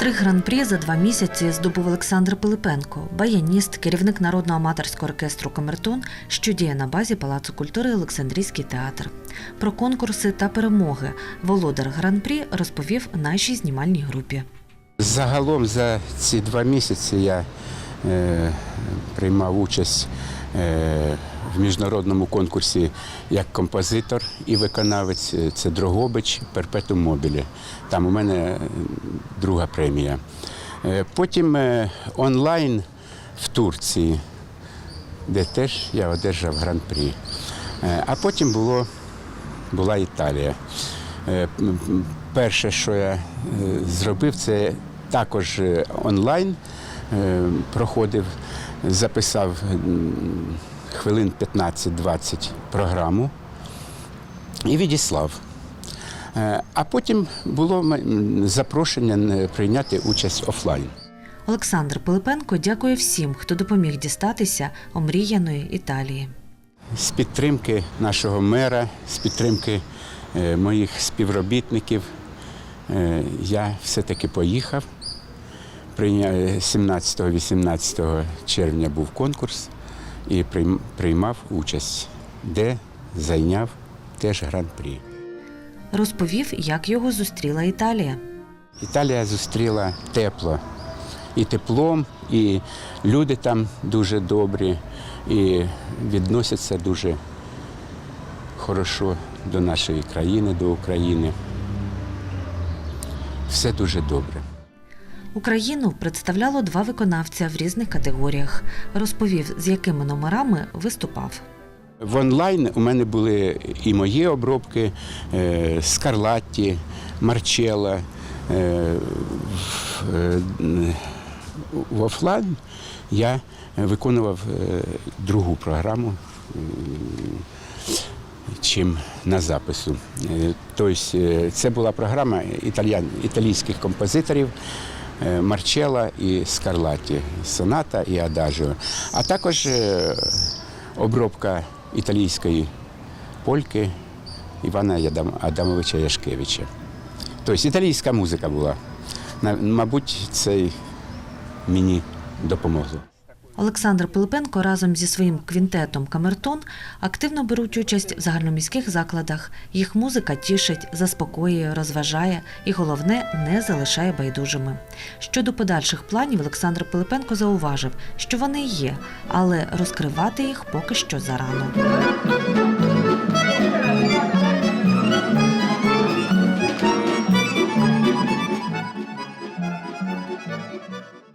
Три гран-прі за два місяці здобув Олександр Пилипенко, баяніст, керівник народного аматорського оркестру Камертон, що діє на базі Палацу культури Олександрійський театр. Про конкурси та перемоги володар гран-прі розповів нашій знімальній групі. Загалом за ці два місяці я е, приймав участь е, в міжнародному конкурсі як композитор і виконавець. Це Дрогобич Перпетум Мобілі. Там у мене е, друга премія. Е, потім е, онлайн в Турції, де теж я одержав гран-прі. Е, а потім було, була Італія. Е, Перше, що я е, зробив, це також е, онлайн е, проходив, записав хвилин 15-20 програму і відіслав. Е, А потім було запрошення е, прийняти участь офлайн. Олександр Пилипенко дякує всім, хто допоміг дістатися омріяної Італії. з підтримки нашого мера, з підтримки е, моїх співробітників, я все-таки поїхав. 17-18 червня був конкурс і приймав участь, де зайняв теж гран-прі. Розповів, як його зустріла Італія. Італія зустріла тепло. І теплом, і люди там дуже добрі, і відносяться дуже хорошо до нашої країни, до України. Все дуже добре. Україну представляло два виконавця в різних категоріях. Розповів, з якими номерами виступав. В онлайн у мене були і мої обробки е, Скарлатті, Марчелла. Е, в, е, офлайн я виконував другу програму, чим на запису. Тобто це була програма італійських композиторів. Е, Марчелла і Скарлаті, соната і адажіо. А також е, обробка італійської польки Івана Адамовича Яшкевича. Тобто італійська музика була. Мабуть, це мені допомогло. Олександр Пилипенко разом зі своїм квінтетом Камертон активно беруть участь в загальноміських закладах. Їх музика тішить, заспокоює, розважає і, головне, не залишає байдужими. Щодо подальших планів, Олександр Пилипенко зауважив, що вони є, але розкривати їх поки що зарано.